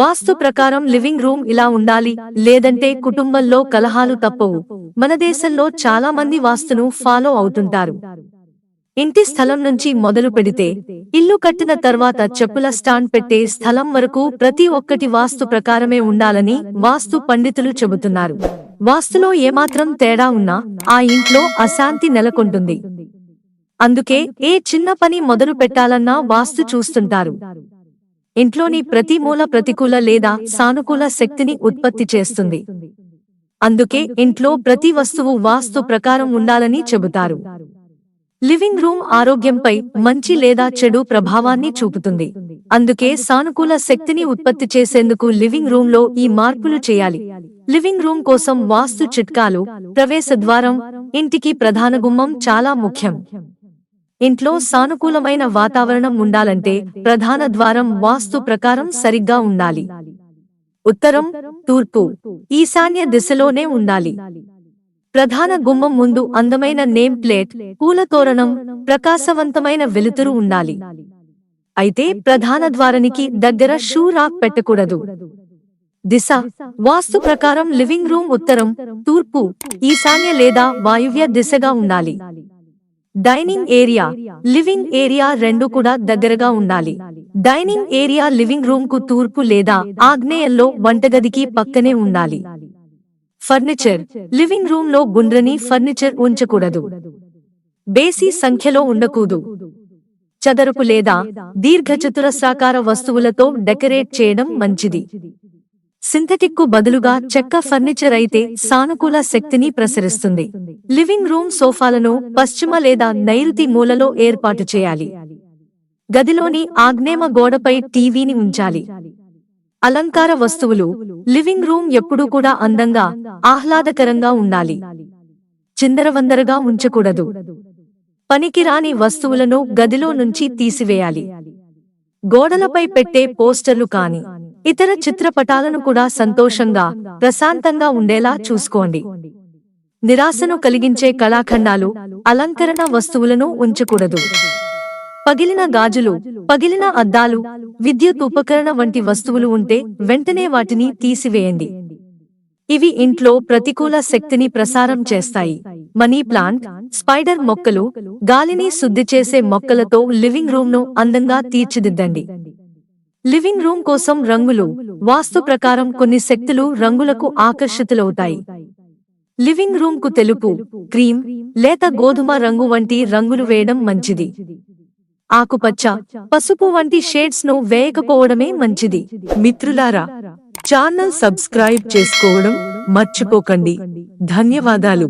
వాస్తు ప్రకారం living room ఇలా ఉండాలి లేదంటే కుటుంబంలో కలహాలు తప్పవు. మన దేశంలో చాలా మంది వాస్తును ఫాలో అవుతుంటారు. ఇంటి స్థలం నుంచి మొదలు పెడితే ఇల్లు కట్టిన తర్వాత చెప్పుల స్టాండ్ పెట్టే స్థలం వరకు ప్రతి ఒక్కటి వాస్తు ప్రకారమే ఉండాలని వాస్తు పండితులు చెబుతున్నారు. వాస్తులో ఏమాత్రం తేడా ఉన్నా ఆ ఇంట్లో అశాంతి నెలకొంటుంది. అందుకే ఏ చిన్న పని మొదలు పెట్టాలన్నా వాస్తు చూస్తుంటారు. ఇంట్లోని ప్రతి మూల ప్రతికూల లేదా సానుకూల శక్తిని ఉత్పత్తి చేస్తుంది. అందుకే ఇంట్లో ప్రతి వస్తువు వాస్తు ప్రకారం ఉండాలని చెబుతారు. లివింగ్ రూమ్ ఆరోగ్యంపై మంచి లేదా చెడు ప్రభావాన్ని చూపుతుంది. అందుకే సానుకూల శక్తిని ఉత్పత్తి చేసేందుకు లివింగ్ రూమ్లో ఈ మార్పులు చేయాలి. లివింగ్ రూమ్ కోసం వాస్తు చిట్కాలు ప్రవేశ ద్వారం ఇంటికి ప్రధాన గుమ్మం చాలా ముఖ్యం. ఇంట్లో సానుకూలమైన వాతావరణం ఉండాలంటే ప్రధాన ద్వారం వాస్తు ప్రకారం సరిగ్గా ఉండాలి. ఉత్తరం తూర్పు ఈశాన్య దిశలోనే ఉండాలి. ప్రధాన గుమ్మం ముందు అందమైన నేమ్ ప్లేట్ పూల తోరణం ప్రకాశవంతమైన వెలుతురు ఉండాలి. అయితే ప్రధాన ద్వారానికి దగ్గర షూ రాక్ పెట్టకూడదు. దిశ వాస్తు ప్రకారం లివింగ్ రూమ్ ఉత్తరం తూర్పు ఈశాన్య లేదా వాయువ్య దిశగా ఉండాలి. డైనింగ్ ఏరియా లివింగ్ ఏరియా రెండు కూడా దగ్గరగా ఉండాలి. డైనింగ్ ఏరియా లివింగ్ రూమ్కు తూర్పు లేదా ఆగ్నేయంలో వంటగదికి పక్కనే ఉండాలి. ఫర్నిచర్ లివింగ్ రూమ్లో గుండ్రని ఫర్నిచర్ ఉంచకూడదు. బేసి సంఖ్యలో ఉండకూడదు. చదరపు లేదా దీర్ఘచతురస్రాకార వస్తువులతో డెకరేట్ చేయడం మంచిది. సింథటిక్కు బదులుగా చెక్క ఫర్నిచర్ అయితే సానుకూల శక్తిని ప్రసరిస్తుంది. లివింగ్ రూమ్ సోఫాలను పశ్చిమ లేదా నైరుతి మూలలో ఏర్పాటు చేయాలి. గదిలోని ఆగ్నేమ గోడపై టీవీని ఉంచాలి. అలంకార వస్తువులు లివింగ్ రూమ్ ఎప్పుడూ కూడా అందంగా ఆహ్లాదకరంగా ఉండాలి. చిందరవందరగా ఉంచకూడదు. పనికిరాని వస్తువులను గదిలో నుంచి తీసివేయాలి. గోడలపై పెట్టే పోస్టర్లు కాని ఇతర చిత్రపటాలను కూడా సంతోషంగా ప్రశాంతంగా ఉండేలా చూసుకోండి. నిరాశను కలిగించే కళాఖండాలు అలంకరణ వస్తువులను ఉంచకూడదు. పగిలిన గాజులు పగిలిన అద్దాలు విద్యుత్ ఉపకరణ వంటి వస్తువులు ఉంటే వెంటనే వాటిని తీసివేయండి. ఇవి ఇంట్లో ప్రతికూల శక్తిని ప్రసారం చేస్తాయి. మనీ ప్లాంట్ స్పైడర్ మొక్కలు గాలిని శుద్ధి చేసే మొక్కలతో లివింగ్ రూమ్ను అందంగా తీర్చిదిద్దండి. లివింగ్ రూమ్ కోసం రంగులు వాస్తు ప్రకారం కొన్ని శక్తులు రంగులకు ఆకర్షితులవుతాయి. లివింగ్ రూమ్కు తెలుపు క్రీమ్ లేత గోధుమ రంగు వంటి రంగులు వేయడం మంచిది. ఆకుపచ్చ పసుపు వంటి షేడ్స్ను వేయకపోవడమే మంచిది. మిత్రులారా ఛానల్ సబ్స్క్రైబ్ చేసుకోవడం మర్చిపోకండి. ధన్యవాదాలు.